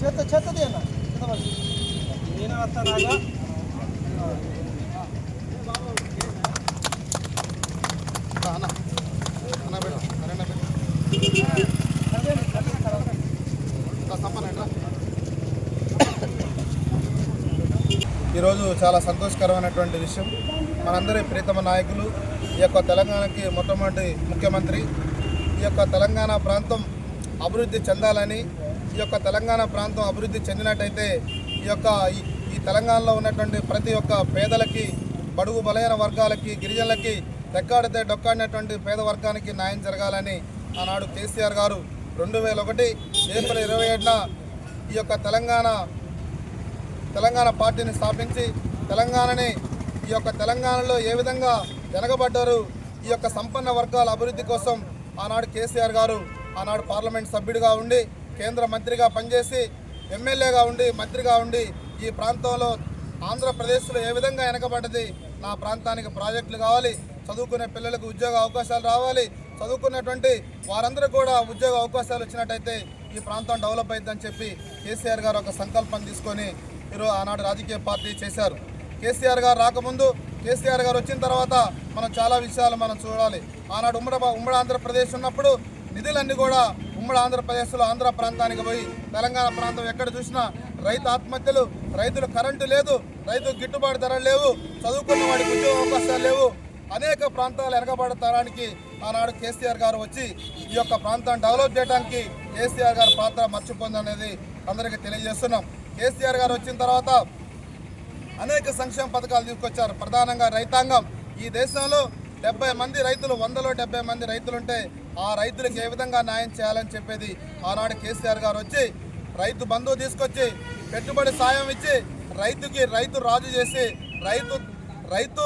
చెత్త చెత్తది అన్న. నేను వస్తానాగా ఈరోజు చాలా సంతోషకరమైనటువంటి విషయం. మనందరి ప్రీతమ నాయకులు ఈ యొక్క తెలంగాణకి మొట్టమొదటి ముఖ్యమంత్రి ఈ యొక్క తెలంగాణ ప్రాంతం అభివృద్ధి చెందాలని ఈ యొక్క తెలంగాణ ప్రాంతం అభివృద్ధి చెందినట్టయితే ఈ యొక్క ఈ- తెలంగాణలో ఉన్నటువంటి ప్రతి ఒక్క పేదలకి బడుగు బలహీన వర్గాలకి గిరిజనులకి రెక్కాడితే డొక్కాడినటువంటి పేద వర్గానికి న్యాయం జరగాలని ఆనాడు కేసీఆర్ గారు రెండు వేల ఒకటి ఏప్రిల్ ఇరవై ఏడున ఈ యొక్క తెలంగాణ తెలంగాణ పార్టీని స్థాపించి తెలంగాణని ఈ యొక్క తెలంగాణలో ఏ విధంగా వెనకబడ్డారు ఈ యొక్క సంపన్న వర్గాల అభివృద్ధి కోసం ఆనాడు కేసీఆర్ గారు ఆనాడు పార్లమెంట్ సభ్యుడిగా ఉండి కేంద్ర మంత్రిగా పనిచేసి ఎమ్మెల్యేగా ఉండి మంత్రిగా ఉండి ఈ ప్రాంతంలో ఆంధ్రప్రదేశ్లో ఏ విధంగా వెనకబడ్డది? నా ప్రాంతానికి ప్రాజెక్టులు కావాలి చదువుకునే పిల్లలకు ఉద్యోగ అవకాశాలు రావాలి చదువుకున్నటువంటి వారందరూ కూడా ఉద్యోగ అవకాశాలు వచ్చినట్టయితే ఈ ప్రాంతం డెవలప్ అవుతుందని చెప్పి కేసీఆర్ గారు ఒక సంకల్పం తీసుకొని ఈరోజు ఆనాడు రాజకీయ పార్టీ చేశారు. కేసీఆర్ గారు రాకముందు కేసీఆర్ గారు వచ్చిన తర్వాత మనం చాలా విషయాలు మనం చూడాలి. ఆనాడు ఉమ్మడి ఉమ్మడి ఆంధ్రప్రదేశ్ ఉన్నప్పుడు నిధులన్నీ కూడా ఉమ్మడి ఆంధ్రప్రదేశ్లో ఆంధ్ర ప్రాంతానికి పోయి తెలంగాణ ప్రాంతం ఎక్కడ చూసినా రైతు ఆత్మహత్యలు రైతులు కరెంటు లేదు రైతు గిట్టుబాటు ధరలు లేవు చదువుకున్న వాడికి ఉద్యోగ అవకాశాలు లేవు. అనేక ప్రాంతాలు వెనకబడే తరానికి ఆనాడు కేసీఆర్ గారు వచ్చి ఈ యొక్క ప్రాంతాన్ని డెవలప్ చేయడానికి కేసీఆర్ గారి పాత్ర మర్చిపోయిందనేది అందరికీ తెలియజేస్తున్నాం. కేసీఆర్ గారు వచ్చిన తర్వాత అనేక సంక్షేమ పథకాలు తీసుకొచ్చారు. ప్రధానంగా రైతాంగం. ఈ దేశంలో డెబ్బై మంది రైతులు వందలో డెబ్బై మంది రైతులుంటే ఆ రైతులకు ఏ విధంగా న్యాయం చేయాలని చెప్పేది ఆనాడు కేసీఆర్ గారు వచ్చి రైతు బంధువు తీసుకొచ్చి పెట్టుబడి సాయం ఇచ్చి రైతుకి రైతు రాజు చేసి రైతు రైతు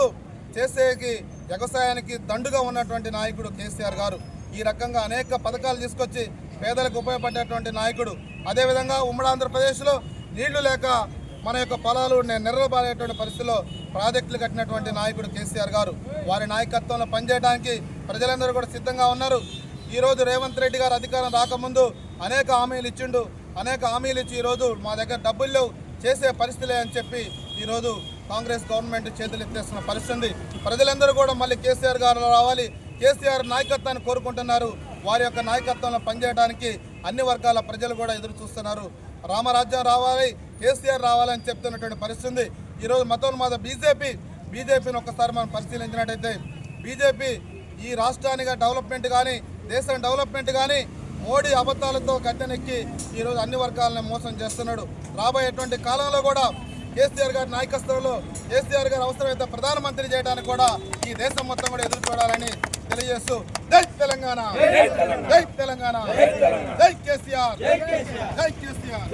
చేసేకి వ్యవసాయానికి దండుగా ఉన్నటువంటి నాయకుడు కేసీఆర్ గారు. ఈ రకంగా అనేక పథకాలు తీసుకొచ్చి పేదలకు ఉపయోగపడేటువంటి నాయకుడు. అదేవిధంగా ఉమ్మడి ఆంధ్రప్రదేశ్లో నీళ్ళు లేక మన యొక్క పొలాలు నెర్రబారేటువంటి పరిస్థితిలో ప్రాజెక్టులు కట్టినటువంటి నాయకుడు కేసీఆర్ గారు వారి నాయకత్వంలో పనిచేయడానికి ప్రజలందరూ కూడా సిద్ధంగా ఉన్నారు. ఈరోజు రేవంత్ రెడ్డి గారు అధికారం రాకముందు అనేక హామీలు ఇచ్చిండు. అనేక హామీలు ఇచ్చి ఈరోజు మా దగ్గర డబ్బులు లేవు చేసే పరిస్థితులే అని చెప్పి ఈరోజు కాంగ్రెస్ గవర్నమెంట్ చేతులు ఎత్తేస్తున్న పరిస్థితి ప్రజలందరూ కూడా మళ్ళీ కేసీఆర్ గారు రావాలి. కేసీఆర్ నాయకత్వాన్ని కోరుకుంటున్నారు. వారి యొక్క నాయకత్వంలో పనిచేయడానికి అన్ని వర్గాల ప్రజలు కూడా ఎదురు చూస్తున్నారు. రామరాజ్యం రావాలి కేసీఆర్ రావాలని చెప్తున్నటువంటి పరిస్థితి ఈరోజు మతోన్మాద. బీజేపీ బీజేపీని ఒక్కసారి మనం పరిశీలించినట్టయితే బీజేపీ ఈ రాష్ట్రానికి డెవలప్మెంట్ కానీ దేశం డెవలప్మెంట్ కానీ మోడీ అబద్ధాలతో గద్దెనెక్కి ఈరోజు అన్ని వర్గాలను మోసం చేస్తున్నాడు. రాబోయేటువంటి కాలంలో కూడా కేసీఆర్ గారి నాయకత్వంలో కేసీఆర్ గారు అవసరమైతే ప్రధానమంత్రి చేయడానికి కూడా ఈ దేశం మొత్తం కూడా ఎదురు చూడాలని తెలియజేస్తూ జై తెలంగాణ. జై తెలంగాణ. జై కేసీఆర్. జై కేసీఆర్.